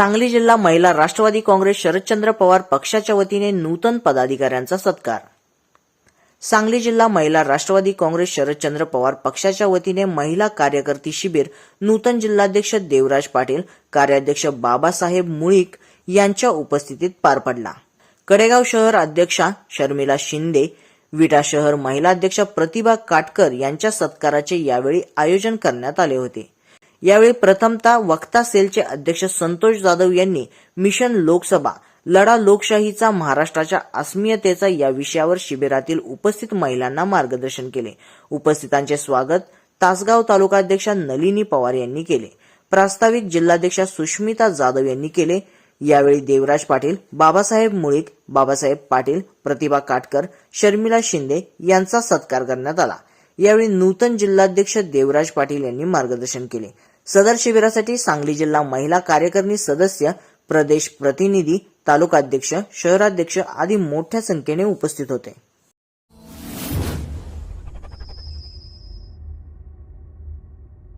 सांगली जिल्हा महिला राष्ट्रवादी काँग्रेस शरदचंद्र पवार पक्षाच्या वतीने नूतन पदाधिकाऱ्यांचा सत्कार. सांगली जिल्हा महिला राष्ट्रवादी काँग्रेस शरदचंद्र पवार पक्षाच्या वतीने महिला कार्यकर्ती शिबिर नूतन जिल्हाध्यक्ष देवराज पाटील कार्याध्यक्ष बाबासाहेब मुळीक यांच्या उपस्थितीत पार पडला. कडेगाव शहर अध्यक्षा शर्मिला शिंदे विटा शहर महिला अध्यक्षा प्रतिभा काटकर यांच्या सत्काराचे यावेळी आयोजन करण्यात आले होते. यावेळी प्रथमतः वक्ता सेलचे अध्यक्ष संतोष जाधव यांनी मिशन लोकसभा लढा लोकशाहीचा महाराष्ट्राच्या अस्मियतेचा या विषयावर शिबिरातील उपस्थित महिलांना मार्गदर्शन केले. उपस्थितांचे स्वागत तासगाव तालुकाध्यक्षा नलिनी पवार यांनी केले. प्रास्ताविक जिल्हाध्यक्षा सुष्मिता जाधव यांनी केले. यावेळी देवराज पाटील बाबासाहेब मुळीक बाबासाहेब पाटील प्रतिभा काटकर शर्मिला शिंदे यांचा सत्कार करण्यात आला. यावेळी नूतन जिल्हाध्यक्ष देवराज पाटील यांनी मार्गदर्शन केले. सदर शिबिरासाठी सांगली जिल्हा महिला कार्यकारिणी सदस्य प्रदेश प्रतिनिधी तालुकाध्यक्ष शहराध्यक्ष आदी मोठ्या संख्येने उपस्थित होते.